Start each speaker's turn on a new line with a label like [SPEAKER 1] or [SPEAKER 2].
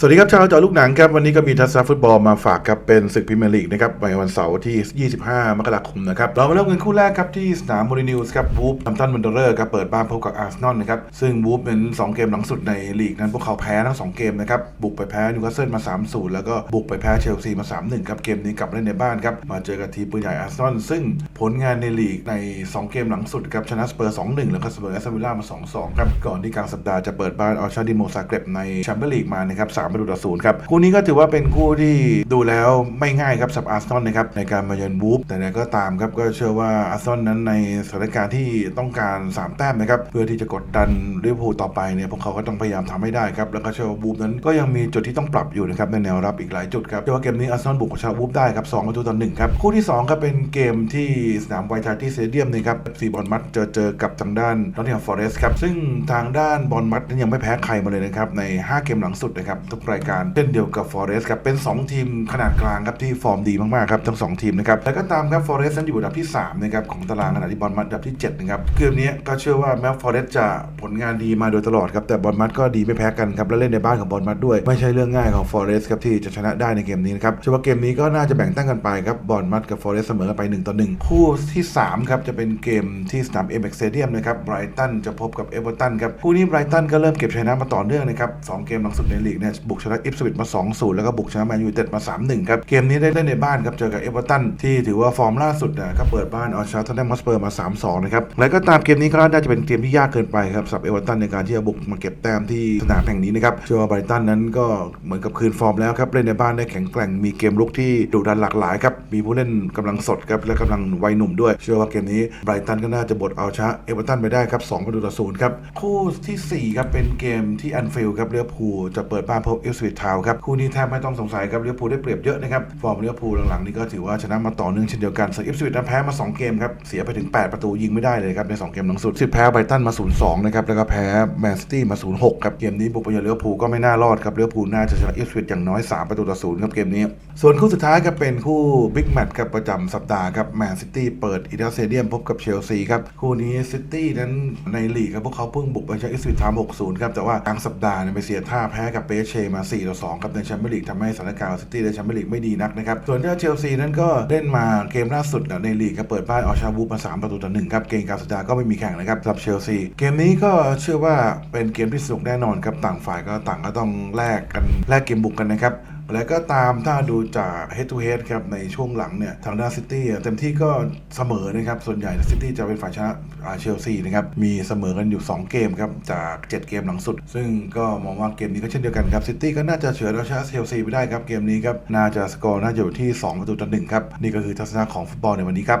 [SPEAKER 1] สวัสดีครับชาวจอลูกหนังครับวันนี้ก็มีทัศนฟุตบอลมาฝากครับเป็นศึกพรีเมียร์ลีกนะครับในวันเสาร์ที่ 25 มกราคมนะครับเรามาเริ่มกันคู่แรกครับที่สนามโมรินิวส์ครับวูฟทัมตันวันเดอร์ครับเปิดบ้านพบกับอาร์เซนอลนะครับซึ่งวูฟเป็น2เกมหลังสุดในลีกนั้นพวกเขาแพ้ทั้ง 2 เกมนะครับบุกไปแพ้นิวคาสเซิลมา 3-0 แล้วก็บุกไปแพ้เชลซีมา 3-1 ครับเกมนี้กลับเล่นในบ้านครับมาเจอกับทีมปืนใหญ่อาร์เซนอลซึ่งผลงานในลีกใน 2 เกมหลังสุดครับชนะสเปอร์ 2-1 แล้วก็เสมอแอสตันวิลล่ามา 2-2 ครับก่อนที่กลางสัปดาห์จะเปิดบ้านเอาชาดิโมซาเกรบในแชมเปี้ยนลีกมานะครับ3ประตูต่อ0ครับ คู่นี้ก็ถือว่าเป็นคู่ที่ดูแล้วไม่ง่ายครับสับอาร์ซอลนะครับในการมาเยือนวูฟแต่ไหนก็ตามครับก็เชื่อว่าอาร์ซอลนั้นในสถานการณ์ที่ต้องการ 3 แต้มนะครับเพื่อที่จะกดดันลิเวอร์พูลต่อไปเนี่ยพวกเขาก็ต้องพยายามทำให้ได้ครับแล้วก็เชื่อว่าวูฟนั้นก็ยังมีจุดที่ต้องปรับอยู่นะครับในแนวรับอีกหลายจุดครับเชื่อว่าเกมนี้อาร์ซอลบุกชนะวูฟได้ครับ2ประตูต่อหนึ่งครับคู่ที่2ครับเป็นเกมที่สนามไวท์ทาร์ตี้สเตเดียมนะครับซีบอลมัดเจอเจอกับทางด้านนอตติงแฮมฟอเรสต์ครับซึ่งทางด้านบอลมัดนั้นยังไม่แพ้ใครมาเลยนะครับใน 5 เกมหลังสุดนะครับทุกรายการเช่นเดียวกับฟอเรสต์ครับเป็น 2 ทีมขนาดกลางครับที่ฟอร์มดีมากๆครับทั้ง 2 ทีมนะครับแต่ก็ตามครับฟอเรสต์นั้นอยู่อันดับที่3นะครับของตารางขณะที่บอลมัดอันดับที่7นะครับเกมนี้ก็เชื่อว่าแม้ฟอเรสต์จะผลงานดีมาโดยตลอดครับแต่บอลมัดก็ดีไม่แพ้กันครับและเล่นในบ้านของบอลมัดด้วย ไม่ใช่เรื่องง่ายของฟอเรสต์ครับที่จะชนะได้ในเกมนี้นะครับเชื่อว่าเกมนี้ก็น่าจะแบ่งตั้งกันไปครับบอลมัดกับฟอเรสต์เสมอกันไป1ต่อ1คู่ที่3ครับจะเป็นเกมที่สนามเอ็มเอ็กซ์เตเดียมนะครับไบรตันจะพบกับเอเวอร์ตันครับคู่นี้ไบรตันก็เริ่มเก็บชัยชนะมาต่อเนื่องนะครับสองเกมหลังสุดในลีกเนี่ยบุกชนะอิปสวิตมา 2-0 แล้วก็บุกชนะแมนยูเต็ดมา 3-1 ครับ เกมนี้ได้เล่นในบ้านครับ เจอกับเอเวอร์ตันที่ถือว่าฟอร์มล่าสุดนะก็เปิดบ้านเอาชนะทอนแนมมัสเปอร์มา 3-2 นะครับแล้วก็ตามเกมนี้ก็น่าจะเป็นเกมที่ยากเกินไปครับสำหรับเอเวอร์ตันในการที่จะบุกมาเก็บแต้มที่สนามแห่งนี้นะครับเชื่อว่าไบรตันนั้นก็เหมือนกับคืนฟอร์มแล้วครับเล่นในบ้านได้แข็งแกร่งมีเกมลุกที่ดุดันหลากหลายครับมีผู้เล่นกำลังสดครับและกำลังวัยหนุ่มด้วย เชื่อว่าเกมนี้ไบรตันก็น่าจะบดเอาชนะเอเวอร์ตันไปได้ครับ2ประตูต่อศูนย์ครับคู่ที่สี่ครับเป็นเกมที่แอนฟิลด์ครับเลี้ยวพูจะเปิดบ้านพบเอลสวิตทาวครับคู่นี้แทบไม่ต้องสงสัยครับเลี้ยวพูลได้เปรียบเยอะนะครับฟอร์มเลี้ยวพูลหลังๆนี้ก็ถือว่าชนะมาต่อเนื่องเช่นเดียวกันส่วนเอลสวิตนั้นแพ้มา 2 เกมครับเสียไปถึง 8 ประตูยิงไม่ได้เลยครับใน 2 เกมหลังสุดสิแพ้ไบรตันมา 0-2 นะครับแล้วก็แพ้แมนซิตี้มา 0-6 ครับเกมนี้บุกไปเยือนเลี้ยวพูลก็ไม่น่ารอดครับเลี้ยวพูลน่าจะชนะเอลสวิตอย่างน้อย 3 ประตูต่อศูนย์ครับเกมนี้ ส่วนคู่สุดท้ายครับเป็นคู่บิ๊กแมตช์ครับประจำสัปดาห์ครับแมนซิตี้เปิดอีเดลสเตเดียมพบกับเชลซีครับคู่นี้ซิตี้นั้นในลีกครับพวกเขาเพิ่งบุกไปชนะอิสวิตทาม6-0ครับแต่ว่ากลางสัปดาห์เนี่ยไปเสียท่าแพ้กับเปเชมา4-2ครับในแชมเปี้ยนลีกทำให้สถานการณ์ซิตี้ในแชมเปี้ยนลีกไม่ดีนักนะครับส่วนที่เชลซีนั้นก็เล่นมาเกมล่าสุดเนี่ยในลีกครับเปิดบ้านเอาชาบูมา3ประตูต่อ1ครับเกมกลางสัปดาห์ก็ไม่มีแข่งนะครับสำหรับเชลซีเกมนี้ก็เชื่อว่าเป็นเกมที่สนุกแน่นอนครับต่างฝ่ายก็ต่างก็ต้องแลกกันแลกเกมบุกกันนะครับ แล้วก็ตามถ้าดูจาก head to head ครับในช่วงหลังเนี่ยทางด้านซิตี้เต็มที่ก็เสมอนะครับ ส่วนใหญ่ซิตี้จะเป็นฝ่ายชนะเชลซีนะครับ มีเสมอกันอยู่ 2 เกมครับ จาก 7 เกมหลังสุด ซึ่งก็มองว่าเกมนี้ก็เช่นเดียวกันครับซิตี้ก็น่าจะเฉือนเอาชนะเชลซีไปได้ครับ เกมนี้ครับ น่าจะสกอร์น่าจะอยู่ที่ 2 ประตูต่อหนึ่งครับ นี่ก็คือทัศนะของฟุตบอลในวันนี้ครับ